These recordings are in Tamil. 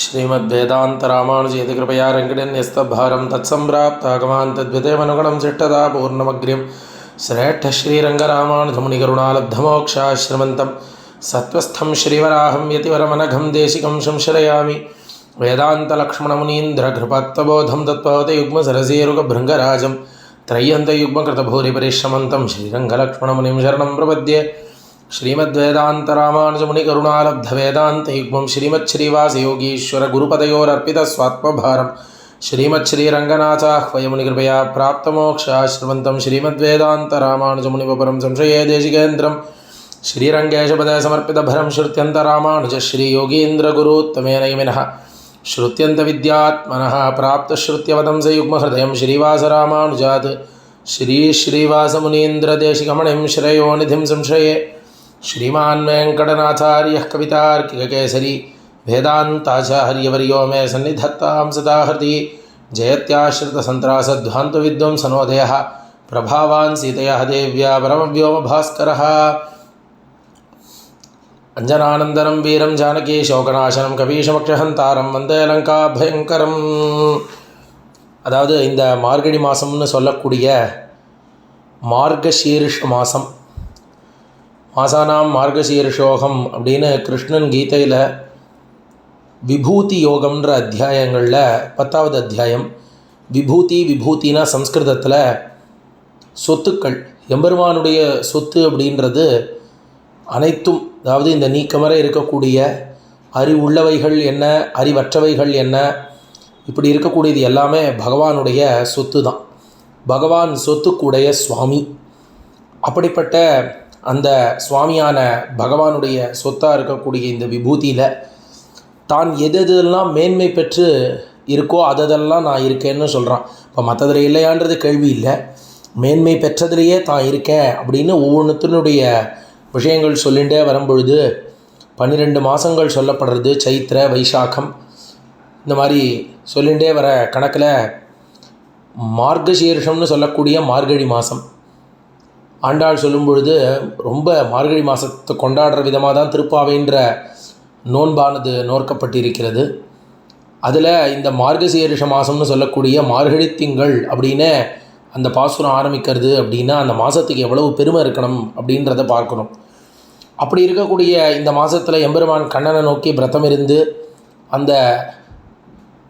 ஸ்ரீமத் வேதாந்த ராமானுஜேது கிருபையா ரங்கடன் எஸ்தபாரம் தத் சம்பிராப்தாகவான் தத்விதேவனுகுணம் சிட்டதா பூர்ணமக்ரியம். சிரேஷ்ட ஸ்ரீரங்கராமானுஜமுனிகருணாலப்தமோக்ஷாஸ்ரமந்தம். சத்வஸ்தம் ஸ்ரீவராகம் யதிவரமனகம் தேசிகம் சம்ஸ்ரயாமி வேதாந்தலக்ஷ்மணமுனீந்திரகிருபத்தபோதம் தத்வதயுக்மசரசீருகபிருங்கராஜம் திரையந்தயுக்மகிருதபூரிபரிஷ்ரமந்தம் ஸ்ரீரங்கலக்ஷ்மணமுனிம் சரணம் பிரபத்யே प्रपद्ये श्रीमद्वेदान्तरामानुजमुनिकरुणालब्धवेदान्तयुग्मं श्रीमच्छ्रीवासयोगीश्वरगुरुपदयोरर्पितस्वात्मभारं। श्रीमच्छ्रीरङ्गनाथाह्वयमुनिकृपया प्राप्तमोक्षाश्रमन्तं श्रीमद्वेदान्तरामानुजमुनिपरं संशये देशिकेन्द्रं श्रीरङ्गेशपदसमर्पितभरं श्रुत्यन्तरामानुजश्रीयोगीन्द्रगुरुत्तमेन यमिनः श्रुत्यन्तविद्यात्मनः प्राप्तश्रुत्यवदं स युग्महृदयं श्रीवासरामानुजात्। श्रीश्रीवासमुनीन्द्रदेशिकमणिं श्रेयोनिधिं संशये। श्रीमान् वेङ्कटनाथार्यः कवितार्किककेसरी वेदान्ताचार्यवर्यो मे सन्निधत्तां सदा हृदि जयत्याश्रितसन्त्रासध्वान्तविद्वंसनोदयः प्रभावान् सीतया देव्या परमव्योमभास्करः अञ्जनानन्दनं वीरं जानकी शोकनाशनं கபீஷமக்ஷஹந்தாரம் வந்தே லங்கா பயங்கரம் அதாவது இந்த மார்கழி மாதம்னு சொல்லக்கூடிய மார்கசீர்ஷ மாதம் மாசானாம் மார்கசீர்ஷோகம் அப்படின்னு கிருஷ்ணன் கீதையில் விபூதி யோகம்ன்ற அத்தியாயங்களில் பத்தாவது அத்தியாயம் விபூதி விபூத்தினா சம்ஸ்கிருதத்தில் சொத்துக்கள் எம்பெருமானுடைய சொத்து அப்படின்றது அனைத்தும் அதாவது இந்த நீக்கமர இருக்கக்கூடிய அறிவுள்ளவைகள் என்ன அறிவற்றவைகள் என்ன இப்படி இருக்கக்கூடியது எல்லாமே பகவானுடைய சொத்து தான் பகவான் சொத்துக்குடைய சுவாமி. அப்படிப்பட்ட அந்த சுவாமியான பகவானுடைய சொத்தாக இருக்கக்கூடிய இந்த விபூதியில் தான் எது எதெல்லாம் மேன்மை பெற்று இருக்கோ அததெல்லாம் நான் இருக்கேன்னு சொல்கிறான் இப்போ மற்றதில் இல்லையான்றது கேள்வி இல்லை. மேன்மை பெற்றதிலேயே தான் இருக்கேன் அப்படின்னு ஒவ்வொன்றுத்தினுடைய விஷயங்கள் சொல்லிகிட்டே வரும்பொழுது பன்னிரெண்டு மாதங்கள் சொல்லப்படுறது சைத்திர வைசாகம். இந்த மாதிரி சொல்லிகிட்டே வர கணக்கில் மார்கசீர்ஷம்னு சொல்லக்கூடிய மார்கழி மாதம் ஆண்டாள் சொல்லும் பொழுது ரொம்ப மார்கழி மாதத்தை கொண்டாடுற விதமாக தான் திருப்பாவைன்ற நோன்பானது நோக்கப்பட்டிருக்கிறது அதில் இந்த மார்கசீரிஷ மாதம்னு சொல்லக்கூடிய மார்கழி திங்கள் அப்படின்னு அந்த பாசுரம் ஆரம்பிக்கிறது அப்படின்னா அந்த மாதத்துக்கு எவ்வளவு பெருமை இருக்கணும் அப்படின்றத பார்க்கணும். அப்படி இருக்கக்கூடிய இந்த மாதத்தில் எம்பெருமான் கண்ணனை நோக்கி பிரதம் இருந்து அந்த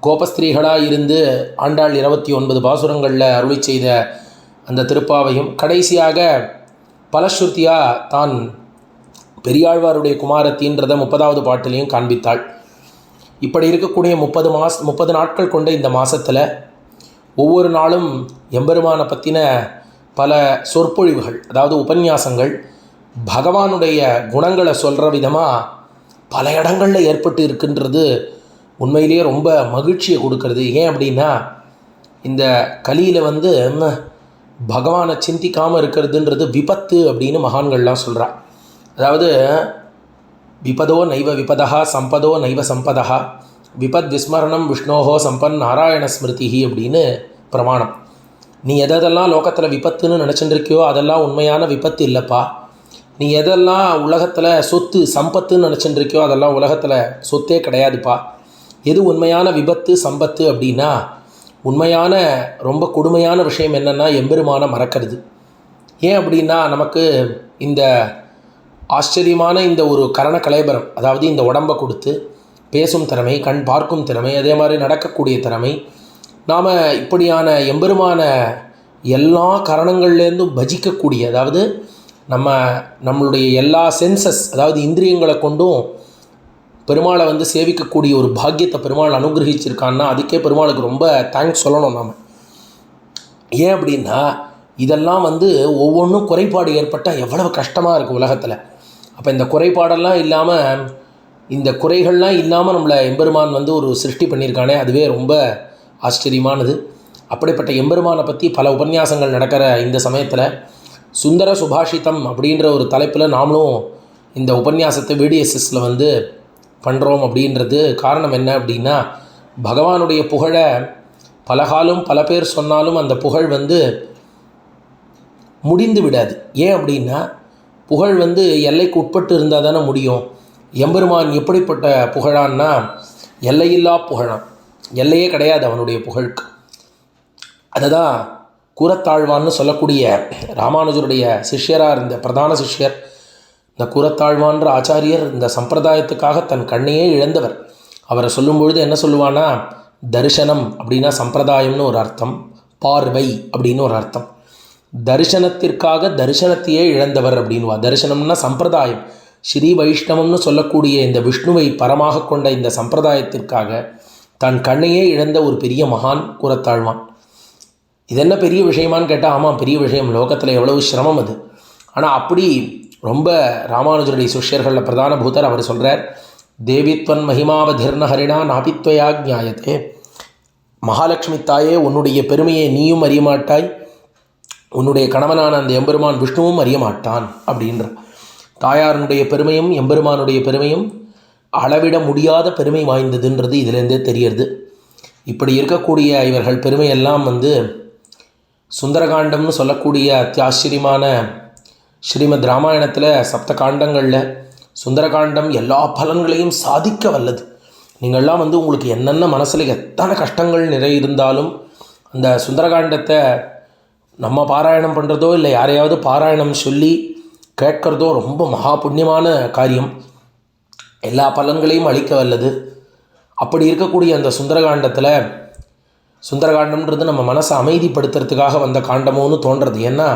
கோபஸ்திரீகளாக இருந்து ஆண்டாள் இருபத்தி ஒன்பது பாசுரங்களில் அருளி செய்த அந்த திருப்பாவையும் கடைசியாக பலஸ்ருத்தியாக தான் பெரியாழ்வாருடைய குமாரத்தின்றதை முப்பதாவது பாட்டிலையும் காண்பித்தாள். இப்படி இருக்கக்கூடிய முப்பது மாஸ் முப்பது நாட்கள் கொண்ட இந்த மாதத்தில் ஒவ்வொரு நாளும் எம்பெருமானை பற்றின பல சொற்பொழிவுகள் அதாவது உபன்யாசங்கள் பகவானுடைய குணங்களை சொல்கிற விதமாக பல இடங்களில் ஏற்பட்டு இருக்கின்றது உண்மையிலேயே ரொம்ப மகிழ்ச்சியை கொடுக்கறது. ஏன் அப்படின்னா இந்த கலியில் வந்து பகவானை சிந்திக்காமல் இருக்கிறதுன்றது விபத்து அப்படின்னு மகான்கள்லாம் சொல்கிறா அதாவது விபதோ நைவ விபதா சம்பதோ நைவ சம்பதா விபத் விஸ்மரணம் விஷ்ணோஹோ சம்பன் நாராயண ஸ்மிருதி அப்படின்னு பிரமாணம். நீ எதெல்லாம் லோகத்தில் விபத்துன்னு நினச்சிட்டுருக்கியோ அதெல்லாம் உண்மையான விபத்து இல்லைப்பா. நீ எதெல்லாம் உலகத்தில் சொத்து சம்பத்துன்னு நினச்சிட்டுருக்கியோ அதெல்லாம் உலகத்தில் சொத்தே கிடையாதுப்பா. எது உண்மையான விபத்து சம்பத்து அப்படின்னா உண்மையான ரொம்ப கொடுமையான விஷயம் என்னென்னா எம்பெருமானை மறக்கிறது. ஏன் அப்படின்னா நமக்கு இந்த ஆச்சரியமான இந்த ஒரு கரண கலைபரம் அதாவது இந்த உடம்பை கொடுத்து பேசும் திறமை கண் பார்க்கும் திறமை அதே மாதிரி நடக்கக்கூடிய திறமை நாம் இப்படியான எம்பெருமான எல்லா கரணங்கள்லேருந்தும் பஜிக்கக்கூடிய அதாவது நம்ம நம்மளுடைய எல்லா சென்சஸ் அதாவது இந்திரியங்களை கொண்டும் பெருமாளை வந்து சேவிக்கக்கூடிய ஒரு பாக்கியத்தை பெருமாள் அனுகிரகிச்சிருக்கான்னா அதுக்கே பெருமாளுக்கு ரொம்ப தேங்க்ஸ் சொல்லணும் நாம். ஏன் அப்படின்னா இதெல்லாம் வந்து ஒவ்வொன்றும் குறைபாடு ஏற்பட்டால் எவ்வளவு கஷ்டமாக இருக்குது உலகத்தில். அப்போ இந்த குறைபாடெல்லாம் இல்லாமல் இந்த குறைகள்லாம் இல்லாமல் நம்மளை எம்பெருமான் வந்து ஒரு சிருஷ்டி பண்ணியிருக்கானே அதுவே ரொம்ப ஆச்சரியமானது. அப்படிப்பட்ட எம்பெருமானை பற்றி பல உபன்யாசங்கள் நடக்கிற இந்த சமயத்தில் சுந்தர சுபாஷிதம் அப்படின்ற ஒரு தலைப்பில் நாமளும் இந்த உபன்யாசத்தை விடிஎஸ்எஸில் வந்து பண்ணுறோம் அப்படின்றது காரணம் என்ன அப்படின்னா பகவானுடைய புகழை பலகாலம் பல பேர் சொன்னாலும் அந்த புகழ் வந்து முடிந்து விடாது. ஏன் அப்படின்னா புகழ் வந்து எல்லைக்கு உட்பட்டு இருந்தால் தானே முடியும். எம்பெருமான் எப்படிப்பட்ட புகழான்னா எல்லையில்லா புகழான் எல்லையே கிடையாது அவனுடைய புகழுக்கு. அதை தான் கூறத்தாழ்வான்னு சொல்லக்கூடிய ராமானுஜருடைய சிஷ்யராக இருந்த பிரதான சிஷ்யர் இந்த கூரத்தாழ்வான்ற ஆச்சாரியர் இந்த சம்பிரதாயத்துக்காக தன் கண்ணையே இழந்தவர். அவரை சொல்லும் பொழுது என்ன சொல்லுவானா தரிசனம் அப்படின்னா சம்பிரதாயம்னு ஒரு அர்த்தம் பார்வை அப்படின்னு ஒரு அர்த்தம். தரிசனத்திற்காக தரிசனத்தையே இழந்தவர் அப்படின்வா தரிசனம்னா சம்பிரதாயம். ஸ்ரீ வைஷ்ணவம்னு சொல்லக்கூடிய இந்த விஷ்ணுவை பரமாக கொண்ட இந்த சம்பிரதாயத்திற்காக தன் கண்ணையே இழந்த ஒரு பெரிய மகான் கூறத்தாழ்வான் இது என்ன பெரிய விஷயமான்னு கேட்டால் ஆமாம் பெரிய விஷயம். லோகத்தில் எவ்வளவு சிரமம் அது. ஆனால் அப்படி ரொம்ப ராமானுஜருடைய சிஷ்யர்களில் பிரதான பூதர் அவர் சொல்கிறார் தேவித்வன் மகிமாவதிர்ண ஹரிணா நாபித்வயா ஜாயத்தே மகாலட்சுமி தாயே உன்னுடைய பெருமையை நீயும் அறியமாட்டாய். உன்னுடைய கணவனான அந்த எம்பெருமான் விஷ்ணுவும் அறியமாட்டான் அப்படின்ற. தாயாருடைய பெருமையும் எம்பெருமானுடைய பெருமையும் அளவிட முடியாத பெருமை வாய்ந்ததுன்றது இதிலேருந்தே தெரியறது இப்படி இருக்கக்கூடிய இவர்கள் பெருமையெல்லாம் வந்து சுந்தரகாண்டம்னு சொல்லக்கூடிய அத்தியாச்சரியமான ஸ்ரீமத் ராமாயணத்தில் சப்த காண்டங்களில் சுந்தரகாண்டம் எல்லா பலன்களையும் சாதிக்க வல்லது. நீங்கள்லாம் வந்து உங்களுக்கு என்னென்ன மனசில் எத்தனை கஷ்டங்கள் நிறைய இருந்தாலும் அந்த சுந்தரகாண்டத்தை நம்ம பாராயணம் பண்ணுறதோ இல்லை யாரையாவது பாராயணம் சொல்லி கேட்குறதோ ரொம்ப மகா புண்ணியமான காரியம். எல்லா பலன்களையும் அளிக்க வல்லது. அப்படி இருக்கக்கூடிய அந்த சுந்தரகாண்டத்தில் சுந்தரகாண்டம்ன்றது நம்ம மனசை அமைதிப்படுத்துறதுக்காக வந்த காண்டமோன்னு தோன்றது. ஏன்னா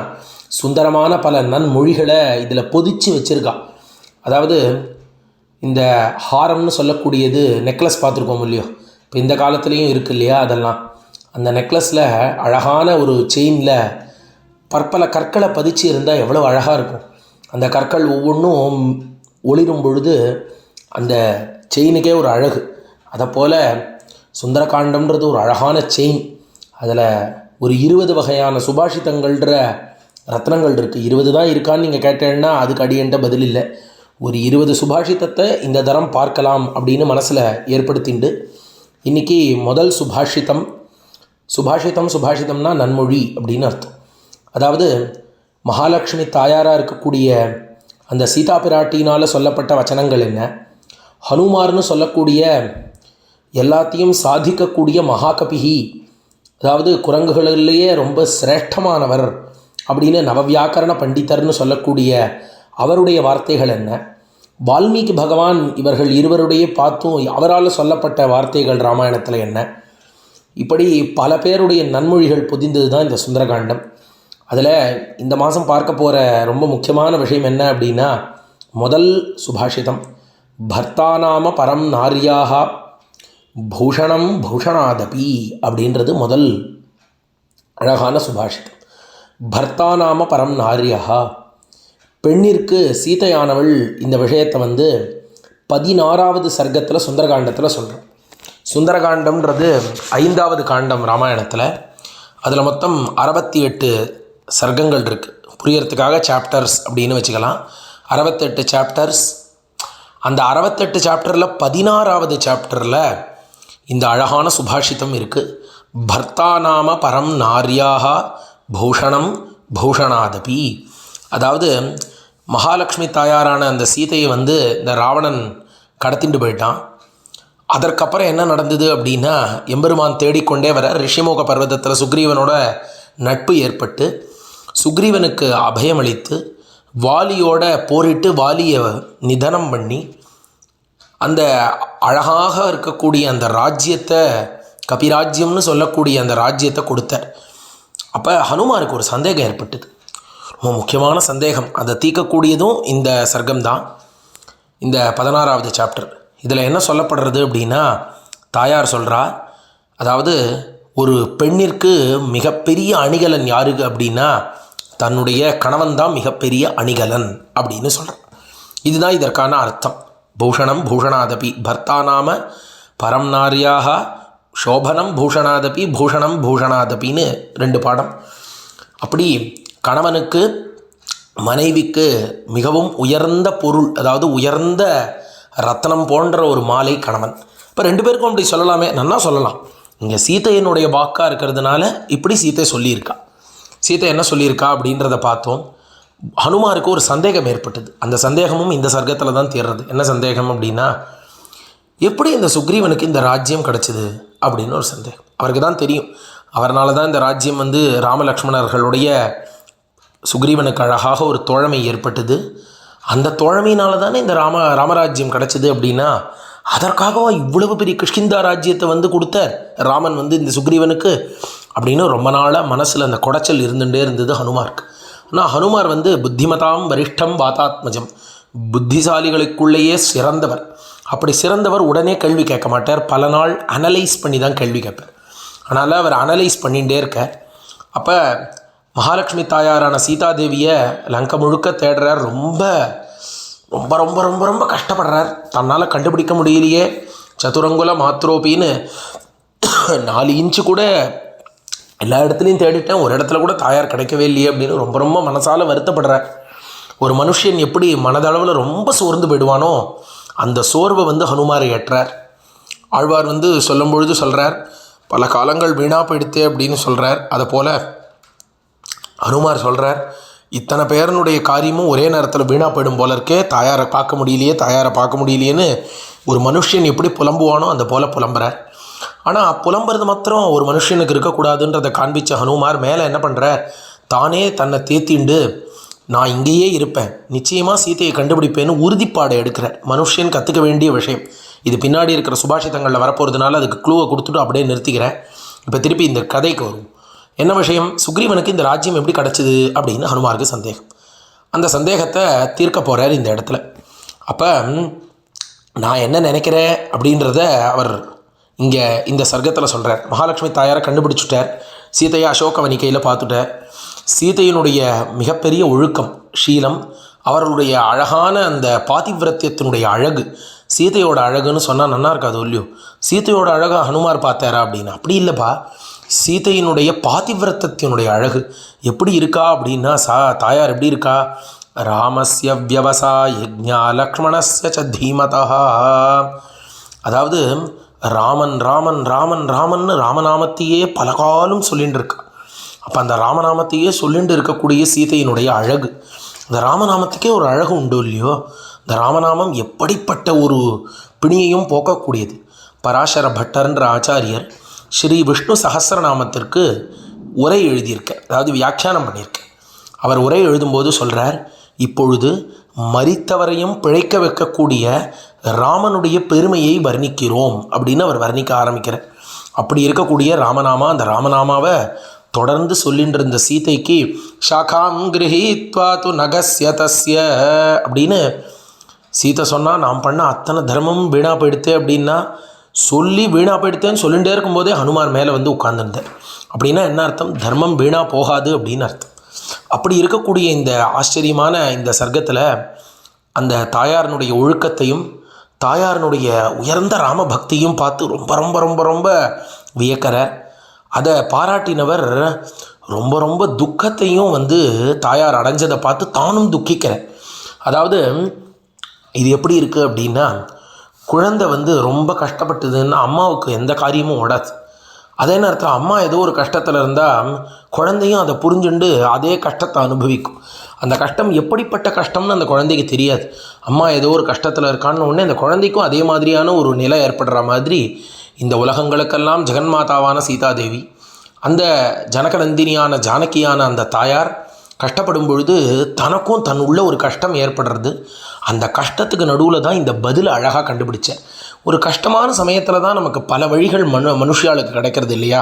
சுந்தரமான பல நன்மொழிகளை இதில் பொதிச்சு வச்சுருக்கா. அதாவது இந்த ஹாரம்னு சொல்லக்கூடியது நெக்லஸ் பார்த்துருக்கோம் இல்லையோ? இப்போ இந்த காலத்துலேயும் இருக்கு இல்லையா அதெல்லாம்? அந்த நெக்லஸில் அழகான ஒரு செயினில் பற்பல கற்களை பதிச்சு இருந்தால் எவ்வளோ அழகாக இருக்கும். அந்த கற்கள் ஒவ்வொன்றும் ஒளிரும் பொழுது அந்த செயினுக்கே ஒரு அழகு. அதை போல் சுந்தரகாண்டம்ன்றது ஒரு அழகான செயின். அதில் ஒரு இருபது வகையான சுபாஷிதங்கள்ன்ற ரத்னங்கள் இருக்குது இருபது தான் இருக்கான்னு நீங்கள் கேட்டேன்னா அதுக்கு அடியன்ட்ட பதில் இல்லை. ஒரு இருபது சுபாஷிதத்தை இந்த தரம் பார்க்கலாம் அப்படின்னு மனசில் ஏற்படுத்திண்டு. இன்றைக்கி முதல் சுபாஷிதம் சுபாஷிதம் சுபாஷிதம்னா நன்மொழி அப்படின்னு அர்த்தம். அதாவது மகாலட்சுமி தாயாராக இருக்கக்கூடிய அந்த சீதா பிராட்டினால் சொல்லப்பட்ட வச்சனங்கள் என்ன? ஹனுமார்னு சொல்லக்கூடிய எல்லாத்தையும் சாதிக்கக்கூடிய மகாகபிகி அதாவது குரங்குகளிலேயே ரொம்ப சிரேஷ்டமானவர் அப்படின்னு நவவியாக்கரண பண்டிதர்னு சொல்லக்கூடிய அவருடைய வார்த்தைகள் என்ன? வால்மீகி பகவான் இவர்கள் இருவருடைய பார்த்தும் அவரால் சொல்லப்பட்ட வார்த்தைகள் ராமாயணத்தில் என்ன? இப்படி பல பேருடைய நன்மொழிகள் புதிந்தது தான் இந்த சுந்தரகாண்டம். அதில் இந்த மாதம் பார்க்க போகிற ரொம்ப முக்கியமான விஷயம் என்ன அப்படின்னா முதல் சுபாஷிதம். பர்த்தானாம பரம் நாரியாக பூஷணம் பூஷணாதபி அப்படின்றது முதல் அழகான சுபாஷிதம். பர்த்தாநாம பரம் நாரியா பெண்ணிற்கு சீதையானவள் இந்த விஷயத்தை வந்து பதினாறாவது சர்க்கத்தில் சுந்தரகாண்டத்தில் சொல்கிறோம் சுந்தரகாண்டம்ன்றது ஐந்தாவது காண்டம் ராமாயணத்தில். அதில் மொத்தம் அறுபத்தி எட்டு சர்க்கங்கள் இருக்குது புரியறதுக்காக சாப்டர்ஸ் அப்படின்னு வச்சுக்கலாம். அறுபத்தெட்டு சாப்டர்ஸ் அந்த அறுபத்தெட்டு சாப்டரில் பதினாறாவது சாப்டரில் இந்த அழகான சுபாஷிதம் இருக்குது பர்த்தாநாம பரம் நாரியாக பூஷணம் பூஷணாதபி. அதாவது மகாலட்சுமி தாயாரான அந்த சீதையை வந்து இந்த ராவணன் கடத்திட்டு போயிட்டான். அதற்கப்புறம் என்ன நடந்தது அப்படின்னா எம்பெருமான் தேடிக்கொண்டே வர ரிஷிமோக பர்வதத்தில் சுக்ரீவனோட நட்பு ஏற்பட்டு சுக்ரீவனுக்கு அபயமளித்து வாலியோட போரிட்டு வாலியை நிதனம் பண்ணி அந்த அழகாக இருக்கக்கூடிய அந்த ராஜ்யத்தை கபிராஜ்யம்னு சொல்லக்கூடிய அந்த ராஜ்யத்தை கொடுத்தார். அப்போ ஹனுமானுக்கு ஒரு சந்தேகம் ஏற்பட்டது. ரொம்ப முக்கியமான சந்தேகம். அதை தீர்க்கக்கூடியதும் இந்த சர்க்கம் தான் இந்த பதினாறாவது சாப்டர் இதில் என்ன சொல்லப்படுறது அப்படின்னா தாயார் சொல்கிறா அதாவது ஒரு பெண்ணிற்கு மிகப்பெரிய அணிகலன் யாருக்கு அப்படின்னா தன்னுடைய கணவன் தான் மிகப்பெரிய அணிகலன் அப்படின்னு சொல்கிறார் இதுதான் இதற்கான அர்த்தம். பூஷணம் பூஷணாதபி பர்த்தா நாம பரம் நாரியாக சோபனம் பூஷணாதபி பூஷணம் பூஷணாதபின்னு ரெண்டு பாடம். அப்படி கணவனுக்கு மனைவிக்கு மிகவும் உயர்ந்த பொருள் அதாவது உயர்ந்த ரத்னம் போன்ற ஒரு மாலை கணவன். இப்போ ரெண்டு பேருக்கும் அப்படி சொல்லலாமே நன்னா சொல்லலாம். இங்கே சீதையினுடைய வாக்காக இருக்கிறதுனால இப்படி சீத்தை சொல்லியிருக்கா. சீத்தை என்ன சொல்லியிருக்கா அப்படின்றத பார்த்தோம். ஹனுமாருக்கு ஒரு சந்தேகம் ஏற்பட்டது. அந்த சந்தேகமும் இந்த சர்க்கத்தில் தான் தேர்றது. என்ன சந்தேகம் அப்படின்னா எப்படி இந்த சுக்ரீவனுக்கு இந்த ராஜ்யம் கிடச்சிது? அப்படின்னு ஒரு சந்தேகம். அவருக்கு தான் தெரியும். அவரால் தான் இந்த ராஜ்யம் வந்து ராமலக்ஷ்மணர்களுடைய சுக்ரீவனுக்கு அழகாக ஒரு தோழமை ஏற்பட்டது. அந்த தோழமையினால தானே இந்த ராம ராமராஜ்யம் கிடச்சிது அப்படின்னா அதற்காகவா இவ்வளவு பெரிய கிஷ்கிந்தா ராஜ்யத்தை வந்து கொடுத்த ராமன் வந்து இந்த சுக்ரீவனுக்கு அப்படின்னு ரொம்ப நாளாக மனசில் அந்த குடைச்சல் இருந்துகிட்டே இருந்தது ஹனுமாருக்கு. ஆனால் ஹனுமார் வந்து புத்திமதாம் வரிஷ்டம் வாதாத்மஜம். புத்திசாலிகளுக்குள்ளேயே சிறந்தவர். அப்படி சிறந்தவர் உடனே கேள்வி கேட்க மாட்டார். பல நாள் அனலைஸ் பண்ணி தான் கேள்வி கேட்பார் அதனால் அவர் அனலைஸ் பண்ணிகிட்டே இருக்கார். அப்போ மகாலட்சுமி தாயாரான சீதாதேவியை லங்கை முழுக்க தேடுறார். ரொம்ப ரொம்ப ரொம்ப ரொம்ப ரொம்ப கஷ்டப்படுறார். தன்னால் கண்டுபிடிக்க முடியலையே. சதுரங்குல மாத்ரோபின்னு நாலு இன்ச்சு கூட எல்லா இடத்துலையும் தேடிட்டேன். ஒரு இடத்துல கூட தாயார் கிடைக்கவே இல்லையே அப்படின்னு ரொம்ப ரொம்ப மனசால் வருத்தப்படுறார். ஒரு மனுஷன் எப்படி மனதளவில் ரொம்ப சோர்ந்து போயிடுவானோ அந்த சோர்வை வந்து ஹனுமாரை ஏற்றார். ஆழ்வார் வந்து சொல்லும் பொழுது சொல்கிறார் பல காலங்கள் வீணாக போயிடுத்தே அப்படின்னு சொல்கிறார் அதை போல் ஹனுமார் சொல்கிறார் இத்தனை பேரனுடைய காரியமும் ஒரே நேரத்தில் வீணாக போயிடும் போல இருக்கே. தாயாரை பார்க்க முடியலையே தாயாரை பார்க்க முடியலையேன்னு ஒரு மனுஷன் எப்படி புலம்புவானோ அந்த போல் புலம்புறார். ஆனால் புலம்புறது மாத்திரம் ஒரு மனுஷனுக்கு இருக்கக்கூடாதுன்றதை காண்பிச்ச ஹனுமார் மேலே என்ன பண்ணுறார் தானே தன்னை தேத்திண்டு நான் இங்கேயே இருப்பேன். நிச்சயமாக சீதையை கண்டுபிடிப்பேன்னு உறுதிப்பாடை எடுக்கிறேன். மனுஷன் கற்றுக்க வேண்டிய விஷயம். இது பின்னாடி இருக்கிற சுபாஷிதங்களில் வரப்போகிறதுனால அதுக்கு க்ளூவை கொடுத்துட்டு அப்படியே நிறுத்திக்கிறேன். இப்போ திருப்பி இந்த கதைக்கு வரும். என்ன விஷயம்? சுக்ரீவனுக்கு இந்த ராஜ்யம் எப்படி கிடச்சிது அப்படின்னு ஹனுமாருக்கு சந்தேகம். அந்த சந்தேகத்தை தீர்க்க போகிறார் இந்த இடத்துல. அப்போ நான் என்ன நினைக்கிறேன் அப்படின்றத அவர் இங்கே இந்த சர்க்கத்தில் சொல்கிறார் மகாலட்சுமி தாயாரை கண்டுபிடிச்சுட்டார். சீதையை அசோகவனிக்கையில் பார்த்துட்டார். சீதையினுடைய மிகப்பெரிய ஒழுக்கம் ஷீலம் அவர்களுடைய அழகான அந்த பாதிவிரத்தியத்தினுடைய அழகு சீதையோட அழகுன்னு சொன்னால் நல்லா இருக்காது இல்லையோ சீதையோட அழகாக ஹனுமார் பார்த்தாரா அப்படின்னு? அப்படி இல்லைப்பா. சீதையினுடைய பாதிவிரத்தத்தினுடைய அழகு எப்படி இருக்கா அப்படின்னா சா தாயார் எப்படி இருக்கா? ராமஸ்ய வியவசாயஜா லக்ஷ்மணஸ்ய ச தீமதா. அதாவது ராமன் ராமன் ராமன் ராமன்னு ராமநாமத்தையே பல காலம் சொல்லிட்டு இருக்கா. அப்போ அந்த ராமநாமத்தையே சொல்லிட்டு இருக்கக்கூடிய சீதையினுடைய அழகு. இந்த ராமநாமத்துக்கே ஒரு அழகு உண்டு இல்லையோ? இந்த ராமநாமம் எப்படிப்பட்ட ஒரு பிணியையும் போக்கக்கூடியது. பராசர பட்டர்ன்ற ஆச்சாரியர் ஸ்ரீ விஷ்ணு சஹஸ்ரநாமத்திற்கு உரை எழுதியிருக்க அதாவது வியாக்கியானம் பண்ணியிருக்க அவர் உரை எழுதும்போது சொல்கிறார் இப்பொழுது மறித்தவரையும் பிழைக்க வைக்கக்கூடிய ராமனுடைய பெருமையை வர்ணிக்கிறோம். அப்படின்னு அவர் வர்ணிக்க ஆரம்பிக்கிறார். அப்படி இருக்கக்கூடிய ராமநாமா அந்த ராமநாமாவை தொடர்ந்து சொல்லிட்டு இருந்த சீதைக்கு ஷாகாம் கிரகீத்வா து நகஸ்ய தஸ்ய அப்படின்னு சீதை சொன்னால் நான் பண்ண அத்தனை தர்மமும் வீணாக போயிடுத்து அப்படின்னா சொல்லி வீணாக போயிடுத்தேன்னு சொல்லிகிட்டே இருக்கும்போதே ஹனுமான் மேலே வந்து உட்கார்ந்துருந்தேன் அப்படின்னா என்ன அர்த்தம்? தர்மம் வீணாக போகாது அப்படின்னு அர்த்தம். அப்படி இருக்கக்கூடிய இந்த ஆச்சரியமான இந்த சர்க்கத்தில் அந்த தாயாரினுடைய ஒழுக்கத்தையும் தாயாரினுடைய உயர்ந்த ராம பக்தியும் பார்த்து ரொம்ப ரொம்ப ரொம்ப ரொம்ப வியக்கிற அதை பாராட்டினவர் ரொம்ப ரொம்ப துக்கத்தையும் வந்து தாயார் அடைஞ்சதை பார்த்து தானும் துக்கிக்கிறேன். அதாவது இது எப்படி இருக்குது அப்படின்னா குழந்தை வந்து ரொம்ப கஷ்டப்பட்டதுன்னா அம்மாவுக்கு எந்த காரியமும் ஓடாது. அதே நேரத்தில் அம்மா ஏதோ ஒரு கஷ்டத்தில் இருந்தால் குழந்தையும் அதை புரிஞ்சுண்டு அதே கஷ்டத்தை அனுபவிக்கும். அந்த கஷ்டம் எப்படிப்பட்ட கஷ்டம்னு அந்த குழந்தைக்கு தெரியாது. அம்மா ஏதோ ஒரு கஷ்டத்தில் இருக்கான்னு உடனே அந்த குழந்தைக்கும் அதே மாதிரியான ஒரு நிலை ஏற்படுற மாதிரி இந்த உலகங்களுக்கெல்லாம் ஜெகன்மாதாவான சீதாதேவி. அந்த ஜனகநந்தினியான ஜானகியான அந்த தாயார் கஷ்டப்படும் பொழுது தனக்கும் தன் உள்ள ஒரு கஷ்டம் ஏற்படுறது. அந்த கஷ்டத்துக்கு நடுவில் தான் இந்த பதிலை அழகாக கண்டுபிடிச்சேன் ஒரு கஷ்டமான சமயத்தில் தான் நமக்கு பல வழிகள் மனு மனுஷியாளுக்கு கிடைக்கிறது இல்லையா?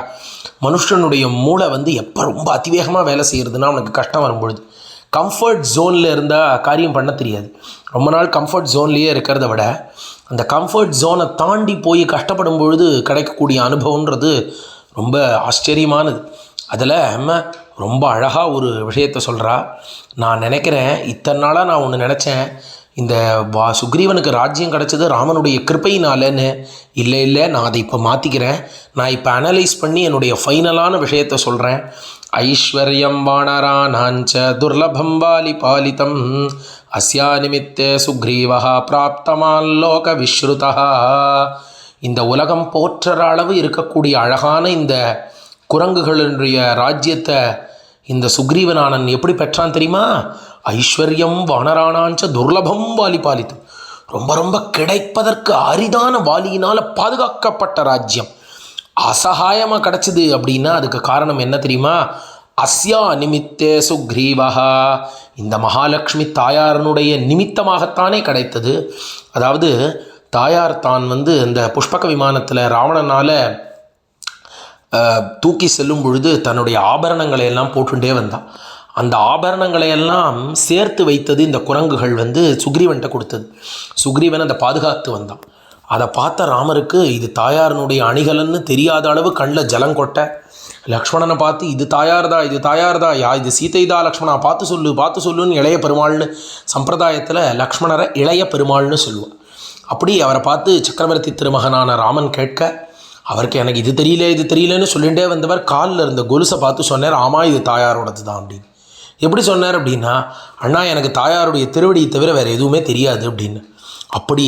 மனுஷனுடைய மூளை வந்து எப்போ ரொம்ப அதிவேகமாக வேலை செய்கிறதுனா அவனுக்கு கஷ்டம் வரும்பொழுது கம்ஃபர்ட் ஜோனில் இருந்தால் காரியம் பண்ண தெரியாது. ரொம்ப நாள் கம்ஃபர்ட் ஜோன்லேயே இருக்கிறத விட அந்த கம்ஃபர்ட் ஜோனை தாண்டி போய் கஷ்டப்படும் பொழுது கிடைக்கக்கூடிய அனுபவன்றது ரொம்ப ஆச்சரியமானது. அதில் அம்மா ரொம்ப அழகாக ஒரு விஷயத்த சொல்கிறா நான் நினைக்கிறேன் இத்தனை நாளாக நான் ஒன்று நினச்சேன். இந்த வா சுக்ரீவனுக்கு ராஜ்யம் கிடச்சது ராமனுடைய கிருப்பையினாலன்னு. இல்லை இல்லை நான் அதை இப்போ மாற்றிக்கிறேன் நான் இப்போ அனலைஸ் பண்ணி என்னுடைய ஃபைனலான விஷயத்தை சொல்கிறேன் ஐஸ்வர்யம் வானரானாஞ்ச துர்லபம் வாலி பாலிதம் அஸ்யா நிமித்தே சுக்ரீவா பிராப்தமால்லோக விஸ்ருதா இந்த உலகம் போற்றுற அளவு இருக்கக்கூடிய அழகான இந்த குரங்குகளுடைய ராஜ்யத்தை இந்த சுக்ரீவனானன் எப்படி பெற்றான் தெரியுமா? ஐஸ்வர்யம் வானரானாஞ்ச துர்லபம் வாலி பாலித்தம். ரொம்ப ரொம்ப கிடைப்பதற்கு அரிதான வாலியினால் பாதுகாக்கப்பட்ட ராஜ்யம். அசகாயமாக கிடச்சிது அப்படின்னா அதுக்கு காரணம் என்ன தெரியுமா? அஸ்யா நிமித்தே சுக்ரீவஹா. இந்த மகாலட்சுமி தாயாரனுடைய நிமித்தமாகத்தானே கிடைத்தது. அதாவது தாயார் தான் வந்து இந்த புஷ்பக விமானத்தில் ராவணனால் தூக்கி செல்லும் பொழுது தன்னுடைய ஆபரணங்களை எல்லாம் போட்டுட்டே வந்தான் அந்த ஆபரணங்களை எல்லாம் சேர்த்து வைத்தது இந்த குரங்குகள் வந்து சுக்ரீவன்ட்ட கொடுத்தது. சுக்ரீவன் அதை பாதுகாத்து வந்தான். அதை பார்த்த ராமருக்கு இது தாயாரனுடைய அணிகலன்னு தெரியாத அளவு கண்ணில் ஜலம் கொட்ட. லக்ஷ்மணனை பார்த்து இது தாயார்தா இது தாயார்தா யா இது சீதைதா லக்ஷ்மணா பார்த்து சொல்லு பார்த்து சொல்லுன்னு இளைய பெருமாள்னு சம்பிரதாயத்தில் லக்ஷ்மணரை இளைய பெருமாள்னு சொல்லுவாள் அப்படி அவரை பார்த்து சக்கரவர்த்தி திருமகனான ராமன் கேட்க அவருக்கு எனக்கு இது தெரியல இது தெரியலன்னு சொல்லிகிட்டே வந்தவர் காலில் இருந்த கொலுசை பார்த்து சொன்னார் ஆமா இது தாயாரோடது தான் அப்படின்னு. எப்படி சொன்னார் அப்படின்னா அண்ணா எனக்கு தாயாருடைய திருவடியை தவிர வேறு எதுவுமே தெரியாது அப்படின்னு. அப்படி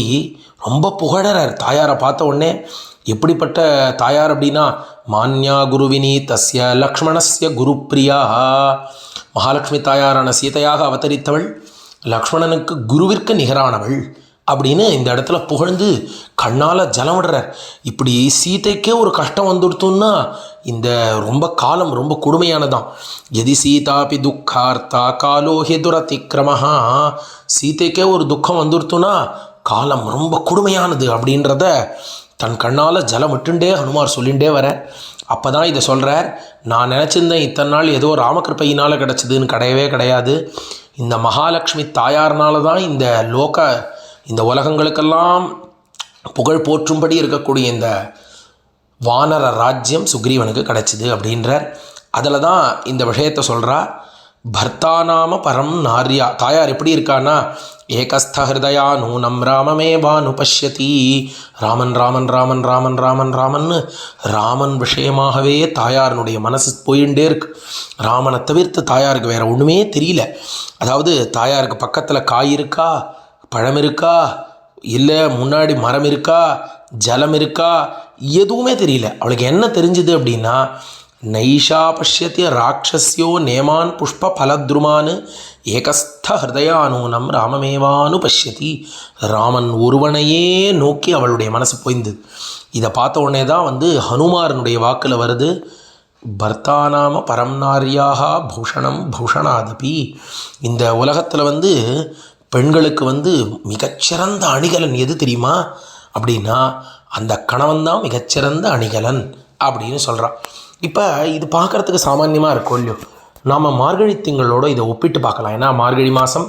ரொம்ப புகழறார் தாயாரை பார்த்த உடனே எப்படிப்பட்ட தாயார் அப்படின்னா மான்யா குருவினி தஸ்ய லக்ஷ்மணஸ்ய குருப்பிரியா மகாலட்சுமி தாயாரான சீதையாக அவதரித்தவள் லக்ஷ்மணனுக்கு குருவிற்கு நிகரானவள். அப்படின்னு இந்த இடத்துல புகழ்ந்து கண்ணால் ஜலம் விடுறார். இப்படி சீதைக்கே ஒரு கஷ்டம் வந்துடுத்துன்னா இந்த ரொம்ப காலம் ரொம்ப கொடுமையானதான். எதி சீதாபி துக்கார்த்தா காலோஹி துரதிக்ரமஹா. சீதைக்கே ஒரு துக்கம் வந்துடுத்துன்னா காலம் ரொம்ப கொடுமையானது அப்படின்றத தன் கண்ணால் ஜலம் விட்டுண்டே ஹனுமார் சொல்லிகிட்டே வர அப்போ தான் இதை சொல்கிறார் நான் நினச்சிருந்தேன் இத்தனை நாள் ஏதோ ராமகிருப்பையினால் கிடச்சிதுன்னு கிடையவே கிடையாது. இந்த மகாலட்சுமி தாயார்னால தான் இந்த லோக இந்த உலகங்களுக்கெல்லாம் புகழ் போற்றும்படி இருக்கக்கூடிய இந்த வானர ராஜ்யம் சுக்ரீவனுக்கு கிடச்சிது அப்படின்றார். அதில் தான் இந்த விஷயத்தை சொல்கிறா பர்த்தாநாம பரம் நார்யா. தாயார் எப்படி இருக்கான்னா ஏகஸ்தஹிருதயா நூனம் ராமமே வானு பஷ்யதி. ராமன் ராமன் ராமன் ராமன் ராமன் ராமன்னு. ராமன் விஷயமாகவே தாயாரனுடைய மனசு போயிட்டே இருக்கு. ராமனை தவிர்த்து தாயாருக்கு வேறு ஒன்றுமே தெரியல. அதாவது தாயாருக்கு பக்கத்தில் காய் இருக்கா? பழம் இருக்கா? இல்லை முன்னாடி மரம் இருக்கா? ஜலம் இருக்கா? எதுவுமே தெரியல. அவளுக்கு என்ன தெரிஞ்சுது அப்படின்னா நைஷா பஷ்யத்திய ராட்சஸ்யோ நேமான் புஷ்ப பலத்ருமான் ஏகஸ்த ஹிருதயானூனம் ராமமேவானு பஷ்யதி. ராமன் ஒருவனையே நோக்கி அவளுடைய மனசு போய்ந்தது இதை பார்த்த உடனே தான் வந்து ஹனுமாரனுடைய வாக்கில் வருது பர்த்தானாம பரம் நாரியாக பூஷணம் பூஷணாதபி. இந்த உலகத்தில் வந்து பெண்களுக்கு வந்து மிகச்சிறந்த அணிகலன் எது தெரியுமா? அப்படின்னா அந்த கணவன் தான் மிகச்சிறந்த அணிகலன் அப்படின்னு சொல்கிறான் இப்போ இது பார்க்குறதுக்கு சாமான்யமாக இருக்கும் இல்லையோ? நாம் மார்கழி திங்களோட இதை ஒப்பிட்டு பார்க்கலாம். ஏன்னா மார்கழி மாதம்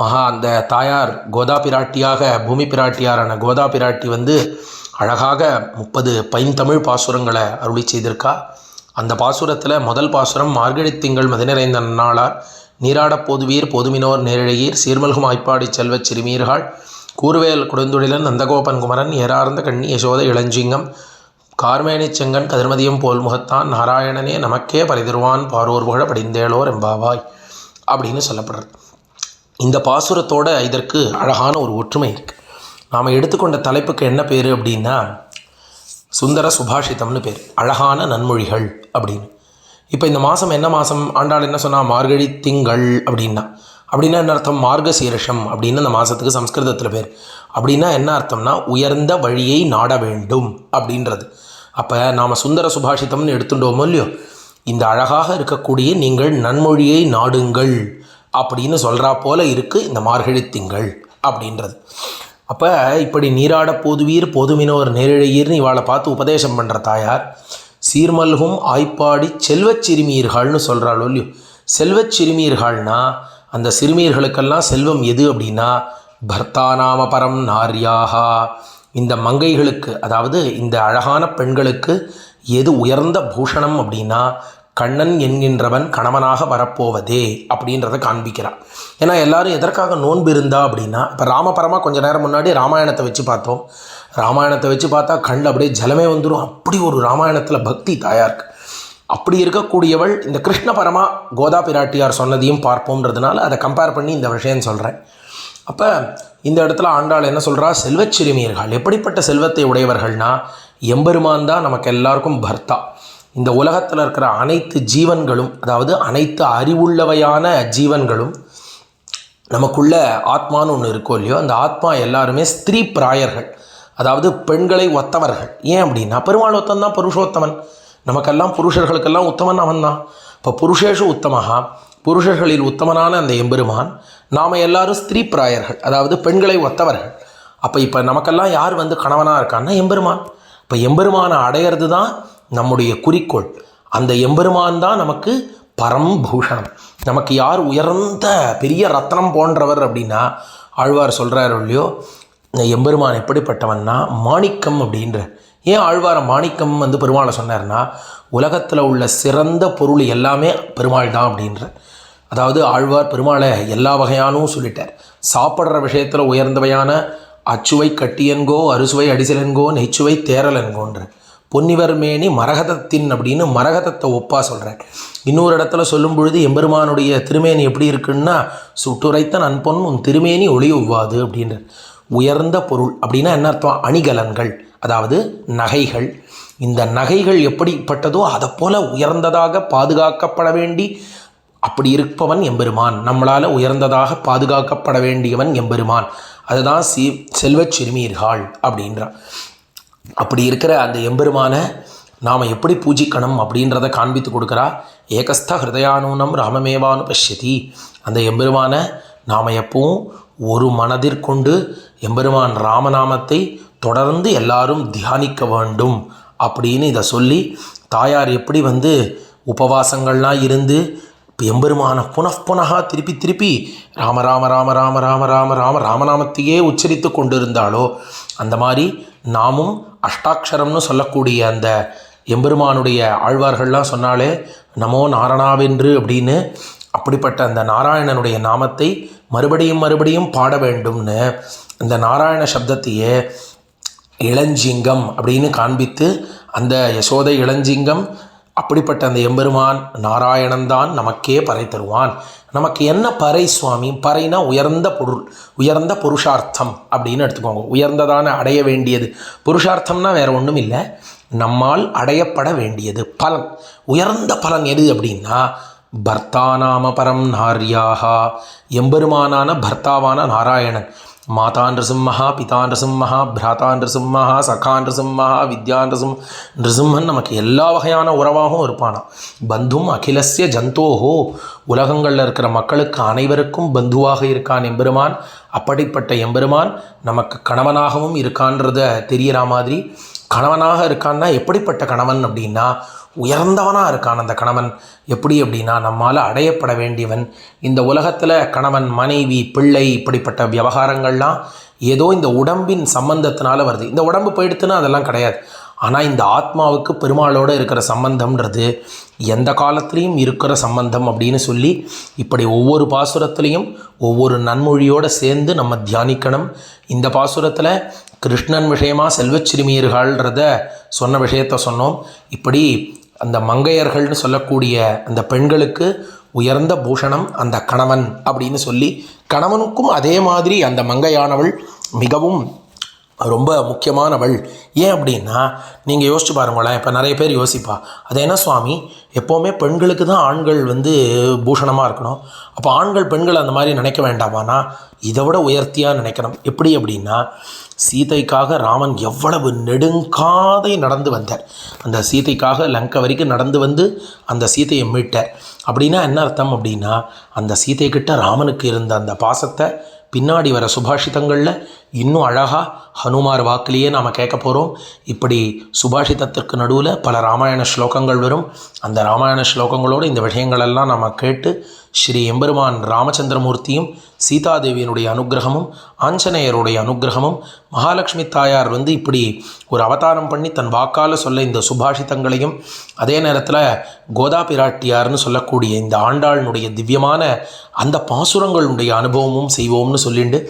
மகா அந்த தாயார் கோதா பிராட்டியாக பூமி பிராட்டியாரான கோதா பிராட்டி வந்து அழகாக முப்பது பைந்தமிழ் பாசுரங்களை அருளி செய்திருக்கா. அந்த பாசுரத்தில் முதல் பாசுரம் மார்கழி திங்கள் மதிநிறைந்த நாளாக நீராடப் போதுவீர் போதுமினோர் நேரிழையீர். சீர்மல்கும் ஆய்ப்பாடி செல்வச் சிறுமீர்கள் கூறுவேல் குடந்துழிலன் நந்தகோபன் குமரன் ஏறார்ந்த கண்ணி யசோத இளஞ்சிங்கம். கார்மேனிச் செங்கன் கதிர்மதியம் போல் முகத்தான் நாராயணனே நமக்கே பரிதிருவான் பாரூர் புகழ படிந்தேளோர் எம்பாவாய் அப்படின்னு சொல்லப்படுறது. இந்த பாசுரத்தோட இதற்கு அழகான ஒரு ஒற்றுமை இருக்குது நாம் எடுத்துக்கொண்ட தலைப்புக்கு என்ன பேர் அப்படின்னா சுந்தர சுபாஷிதம்னு பேர். அழகான நன்மொழிகள் அப்படின்னு. இப்போ இந்த மாதம் என்ன மாதம் ஆண்டாள் என்ன சொன்னால் மார்கழி திங்கள் அப்படின்னா. அப்படின்னா என்ன அர்த்தம்? மார்கசீரஷம் அப்படின்னு அந்த மாதத்துக்கு சம்ஸ்கிருதத்தில் பேர். அப்படின்னா என்ன அர்த்தம்னா உயர்ந்த வழியை நாட வேண்டும் அப்படின்றது. அப்போ நாம் சுந்தர சுபாஷித்தம்னு எடுத்துட்டோமோ இல்லையோ? இந்த அழகாக இருக்கக்கூடிய நீங்கள் நன்மொழியை நாடுங்கள் அப்படின்னு சொல்கிறா போல இருக்குது இந்த மார்கழி திங்கள் அப்படின்றது. அப்போ இப்படி நீராட போதுவீர் போதுமினோர் நேரிழையீர்னு இவாளை பார்த்து உபதேசம் பண்ணுற தாயார் சீர்மல்கும் ஆய்ப்பாடி செல்வச் சிறுமியர்கள்னு சொல்கிறாளோ இல்லையோ? செல்வச் சிறுமியர்கள்னா அந்த சிறுமியர்களுக்கெல்லாம் செல்வம் எது அப்படின்னா பர்த்தானாம பரம் நாரியாகா. இந்த மங்கைகளுக்கு அதாவது இந்த அழகான பெண்களுக்கு எது உயர்ந்த பூஷணம் அப்படின்னா கண்ணன் என்கின்றவன் கணவனாக வரப்போவதே அப்படின்றத காண்பிக்கிறான் ஏன்னா எல்லாரும் எதற்காக நோன்பு இருந்தா அப்படின்னா இப்போ ராமபரமாக கொஞ்ச நேரம் முன்னாடி ராமாயணத்தை வச்சு பார்த்தோம். ராமாயணத்தை வச்சு பார்த்தா கண்ணில் அப்படியே ஜலமே வந்துடும் அப்படி ஒரு ராமாயணத்தில் பக்தி தாயாருக்கு. அப்படி இருக்கக்கூடியவள் இந்த கிருஷ்ண பரமா கோதா பிராட்டியார் சொன்னதையும் பார்ப்போம்ன்றதுனால அதை கம்பேர் பண்ணி இந்த விஷயம் சொல்கிறேன் அப்போ இந்த இடத்துல ஆண்டாள் என்ன சொல்கிறா செல்வச் சிறுமியர்கள் எப்படிப்பட்ட செல்வத்தை உடையவர்கள்னா எம்பெருமான் தான் நமக்கு எல்லாருக்கும் பர்த்தா. இந்த உலகத்தில் இருக்கிற அனைத்து ஜீவன்களும் அதாவது அனைத்து அறிவுள்ளவையான ஜீவன்களும் நமக்குள்ள ஆத்மான்னு ஒன்று இருக்கோ இல்லையோ அந்த ஆத்மா எல்லாருமே ஸ்திரீ பிராயர்கள். அதாவது பெண்களை ஒத்தவர்கள். ஏன் அப்படின்னா பெருமாள் ஒத்தன் தான் புருஷோத்தமன். நமக்கெல்லாம் புருஷர்களுக்கெல்லாம் உத்தமன் அவன் தான் இப்போ புருஷேஷு உத்தமஹா புருஷர்களில் உத்தமனான அந்த எம்பெருமான் நாம் எல்லாரும் ஸ்திரீ பிராயர்கள் அதாவது பெண்களை ஒத்தவர்கள். அப்போ இப்போ நமக்கெல்லாம் யார் வந்து கணவனாக இருக்கான்னா எம்பெருமான். இப்போ எம்பெருமானை அடையிறது தான் நம்முடைய குறிக்கோள். அந்த எம்பெருமான் தான் நமக்கு பரம்பூஷணம். நமக்கு யார் உயர்ந்த பெரிய ரத்னம் போன்றவர் அப்படின்னா ஆழ்வார் சொல்கிறார் இல்லையோ எம்பெருமான் எப்படிப்பட்டவன்னா மாணிக்கம் அப்படின்ற ஏன் ஆழ்வார மாணிக்கம் வந்து பெருமாளை சொன்னார்னா உலகத்தில் உள்ள சிறந்த பொருள் எல்லாமே பெருமாள் தான் அப்படின்ற அதாவது ஆழ்வார் பெருமாளை எல்லா வகையானும் சொல்லிட்டார். சாப்பிட்ற விஷயத்தில் உயர்ந்தவையான அச்சுவை கட்டியன்கோ அறுசுவை அடிசலன்கோ நெச்சுவை தேரலன்கோன்ற பொன்னிவர் மேனி மரகதத்தின் அப்படின்னு மரகதத்தை ஒப்பா சொல்கிறார் இன்னொரு இடத்துல சொல்லும் பொழுது எம்பெருமானுடைய திருமேனி எப்படி இருக்குன்னா சுட்டுரைத்த நன்பொன் உன் திருமேனி ஒளி ஒவ்வாது அப்படின்றார். உயர்ந்த பொருள் அப்படின்னா என்ன அர்த்தம்? அணிகலன்கள் அதாவது நகைகள். இந்த நகைகள் எப்படிப்பட்டதோ அதை போல உயர்ந்ததாக பாதுகாக்கப்பட வேண்டி அப்படி இருப்பவன் எம்பெருமான். நம்மளால் உயர்ந்ததாக பாதுகாக்கப்பட வேண்டியவன் எம்பெருமான். அதுதான் சி செல்வச் சிறுமியர்கள் அப்படின்றான் அப்படி இருக்கிற அந்த எம்பெருமானை நாம் எப்படி பூஜிக்கணும் அப்படின்றத காண்பித்து கொடுக்குறா. ஏகஸ்த ஹிருதயானூனம் ராமமேவானு பஷ்யதி அந்த எம்பெருமானை நாம் எப்பவும் ஒரு மனதிற்கொண்டு எம்பெருமான் ராமநாமத்தை தொடர்ந்து எல்லாரும் தியானிக்க வேண்டும் அப்படின்னு இதை சொல்லி தாயார் எப்படி வந்து உபவாசங்கள்லாம் இருந்து இப்போ எம்பெருமான புனப்புனகா திருப்பி திருப்பி ராம ராம ராம ராம ராம ராம ராம ராமநாமத்தையே உச்சரித்து கொண்டிருந்தாலோ அந்த மாதிரி நாமும் அஷ்டாட்சரம்னு சொல்லக்கூடிய அந்த எம்பெருமானுடைய ஆழ்வார்கள்லாம் சொன்னாலே நமோ நாரணாவென்று அப்படின்னு அப்படிப்பட்ட அந்த நாராயணனுடைய நாமத்தை மறுபடியும் மறுபடியும் பாட வேண்டும்னு அந்த நாராயண சப்தத்தையே இளஞ்சிங்கம் அப்படின்னு காண்பித்து அந்த யசோதை இளஞ்சிங்கம் அப்படிப்பட்ட அந்த எம்பெருமான் நாராயணன்தான் நமக்கே பறை தருவான். நமக்கு என்ன பறை சுவாமி? பறைனா உயர்ந்த பொருள் உயர்ந்த புருஷார்த்தம் அப்படின்னு எடுத்துக்கோங்க. உயர்ந்ததான அடைய வேண்டியது. புருஷார்த்தம்னா வேற ஒன்றும் இல்லை. நம்மால் அடையப்பட வேண்டியது. பலன். உயர்ந்த பலன் எது அப்படின்னா பர்த்தாநாம பரம் நார்யாகா எம்பெருமானான பர்த்தாவான நாராயணன் மாதா நிருசிம்மஹா பிதா நிருசிம்மஹா பிராதா நிருசிம்மஹா சகா நிருசிம்மஹா வித்யா நிருசிம் நிருசிம்மன் நமக்கு எல்லா வகையான உறவாகவும் இருப்பானான் பந்தும் அகிலஸ்ய ஜந்தோஹோ. உலகங்களில் இருக்கிற மக்களுக்கு அனைவருக்கும் பந்துவாக இருக்கான் எம்பெருமான். அப்படிப்பட்ட எம்பெருமான் நமக்கு கணவனாகவும் இருக்கான்றத தெரியற மாதிரி கணவனாக இருக்கான்னா எப்படிப்பட்ட கணவன் அப்படின்னா உயர்ந்தவனாக இருக்கான் அந்த கணவன். எப்படி அப்படின்னா நம்மால் அடையப்பட வேண்டியவன். இந்த உலகத்தில் கணவன் மனைவி பிள்ளை இப்படிப்பட்ட விவகாரங்கள்லாம் ஏதோ இந்த உடம்பின் சம்பந்தத்தினால வருது. இந்த உடம்பு போயிடுத்துன்னா அதெல்லாம் கிடையாது. ஆனால் இந்த ஆத்மாவுக்கு பெருமாளோடு இருக்கிற சம்பந்தம்ன்றது எந்த காலத்துலேயும் இருக்கிற சம்பந்தம் அப்படின்னு சொல்லி இப்படி ஒவ்வொரு பாசுரத்துலேயும் ஒவ்வொரு நன்மொழியோடு சேர்ந்து நம்ம தியானிக்கணும். இந்த பாசுரத்தில் கிருஷ்ணன் விஷயமாக செல்வச்சிறுமியர்கள்ன்றத சொன்ன விஷயத்த சொன்னோம். இப்படி அந்த மங்கையர்கள்னு சொல்லக்கூடிய அந்த பெண்களுக்கு உயர்ந்த பூஷணம் அந்த கணவன் அப்படின்னு சொல்லி கணவனுக்கும் அதே மாதிரி அந்த மங்கையானவள் மிகவும் ரொம்ப முக்கியமானவள். ஏன் அப்படின்னா நீங்கள் யோசிச்சு பாருங்களேன் இப்போ நிறைய பேர் யோசிப்பா அது என்ன சுவாமி? எப்போவுமே பெண்களுக்கு தான் ஆண்கள் வந்து பூஷணமாக இருக்கணும். அப்போ ஆண்கள் பெண்கள் அந்த மாதிரி நினைக்க வேண்டாமானா? இதை விட உயர்த்தியாக நினைக்கணும். எப்படி அப்படின்னா சீதைக்காக ராமன் எவ்வளவு நெடுங்காதை நடந்து வந்தார். அந்த சீதைக்காக லங்கை வரைக்கும் நடந்து வந்து அந்த சீதையை மீட்டார். அப்படின்னா என்ன அர்த்தம் அப்படின்னா அந்த சீதைக்கிட்ட கிட்ட ராமனுக்கு இருந்த அந்த பாசத்தை பின்னாடி வர சுபாஷிதங்களில் இன்னும் அழகாக ஹனுமார் வாக்கிலேயே நாம் கேட்க போகிறோம் இப்படி சுபாஷிதத்திற்கு நடுவில் பல ராமாயண ஸ்லோகங்கள் வரும். அந்த ராமாயண ஸ்லோகங்களோடு இந்த விஷயங்களெல்லாம் நாம் கேட்டு ஸ்ரீ எம்பெருமான் ராமச்சந்திரமூர்த்தியும் சீதாதேவியினுடைய அனுகிரகமும் ஆஞ்சநேயருடைய அனுகிரகமும் மகாலட்சுமி தாயார் வந்து இப்படி ஒரு அவதாரம் பண்ணி தன் வாக்கால் சொல்ல இந்த சுபாஷிதங்களையும் அதே நேரத்தில் கோதா பிராட்டியார்னு சொல்லக்கூடிய இந்த ஆண்டாளினுடைய திவ்யமான அந்த பாசுரங்களுடைய அனுபவமும் செய்வோம்னு சொல்லிண்டு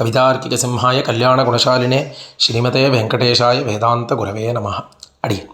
கவிதார்க்கிக சிம்ஹாய கல்யாண குணசாலினே ஸ்ரீமதே வெங்கடேஷாய வேதாந்த குரவே நம அடியன்